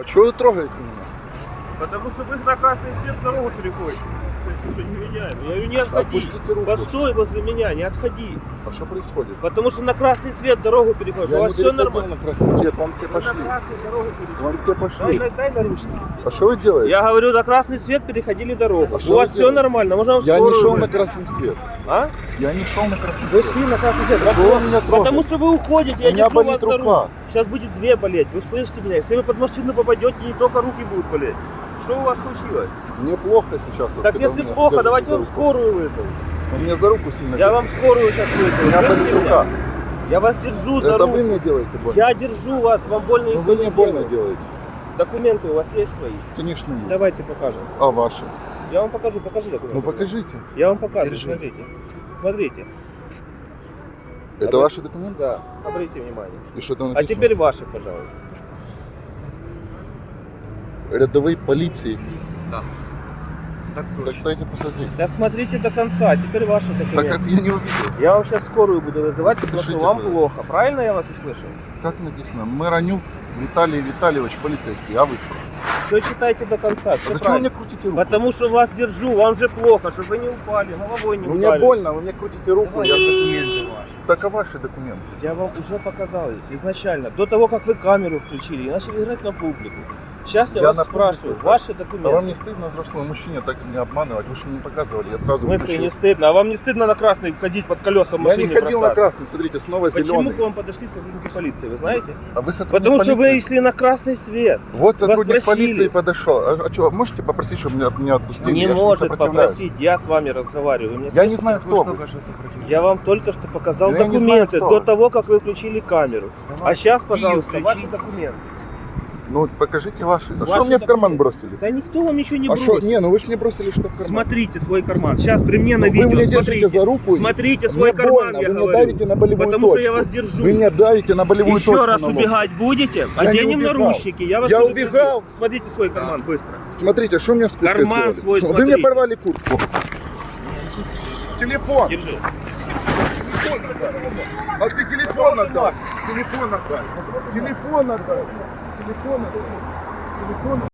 А чого ви трогаєте мене? Потому что вы на красный свет дорогу переходите. Ты что, не меняем? Я говорю, не отходи. Отпустите руку. Постой возле меня, не отходи. А що происходит? Потому что на красный свет дорогу переходишь. У Я вас не все переходил нормально. на красный свет, вам все Вы пошли. на красную дорогу перешли. Вам все Дай, пошли. дай, дай наручники. А что вы делаете? Я говорю, на красный свет переходили дорогу. А У что вас вы все делаете? нормально, можно вам Я не скорую шел на вызвать. красный свет. А? Я не шел на красный Вы свет. шли на красный свет. Что вы меня трогаете? Потому что вы уходите, У я меня болит вас за рука. Сейчас будет две болеть. Вы слышите меня? Если вы под машину попадете, не только руки будут болеть. Что у вас случилось? Мне плохо сейчас. вот, Так если меня плохо, давайте за вам скорую вызову. Он меня за руку сильно Я вам скорую сейчас У вызову. меня Слышите болит меня? рука. Я вас держу за Это руку. вы мне делаете больно. Я держу вас, вам больно Ну никто вы не мне больно делает. делаете. Документы у вас есть свои? Конечно есть. Давайте покажем. А ваши? Я вам покажу, покажи документы. Ну покажите. Я вам покажу, Держи. смотрите. Смотрите. Это вы- ваши документы? Да, обратите внимание. И что там А написано? теперь ваши, пожалуйста. Рядовые полиции. Да. Так Так точно. дайте посадить. Да смотрите до конца, а теперь ваши Так документы. это я не увидел. Я вам сейчас скорую буду вызывать, потому что вам плохо. Правильно я вас услышал? Как написано? Миронюк Виталий Витальевич, полицейский. А вы кто? Все читайте до конца. А зачем вы мне крутите руку? Потому что вас держу, вам же плохо, чтобы вы не упали, головой не Ну, мне больно, вы мне крутите руку. Давай, Я... Документы ваши. Так а ваши документы? Я вам уже показал изначально, до того, как вы камеру включили и начали играть на публику. Сейчас я, Я вас на публику спрашиваю, играю. ваши А документы. вам не стыдно взрослому мужчине так меня обманывать? Вы же мне не показывали, я В сразу смысле включил. не стыдно? А вам не стыдно на красный ходить под колеса в Я не ходил на бросаться? красный, смотрите, снова Почему зеленый. к вам подошли сотрудники полиции, вы знаете? А вы сотрудник Потому что полиции? Шли на красный свет. Вот сотрудник полиции подошел. А, а что, можете попросить, чтобы меня, меня отпустили? не я может попросить, я с вами разговариваю. Вы меня Я не знаю, кто что вы. Я вам только что показал я знаю, документы кто до того, как вы включили камеру. Давай, А сейчас, Киев пожалуйста, включи. ваши документы. Ну, покажите ваши. А что мне в карман бросили? Да никто вам ничего не а бросит. что? Не, ну вы же мне бросили что в карман. Смотрите свой карман. Сейчас при мне на Ну, видео. вы мне держите смотрите. за руку. Смотрите Мне свой карман, больно, я вы мне говорю. давите на болевую Потому точку. что я вас держу. Вы мне давите на болевую Еще точку. раз на лоб. убегать будете? Я не Оденем наручники. Я вас Я убегал. Смотрите свой карман быстро. Смотрите, что мне с курткой Карман сделали? свой Вы смотрите. мне порвали куртку. Телефон. Телефон отдай. А ты телефон отдай. Телефон отдай. Телефон отдай. Телефон отдай. Телефон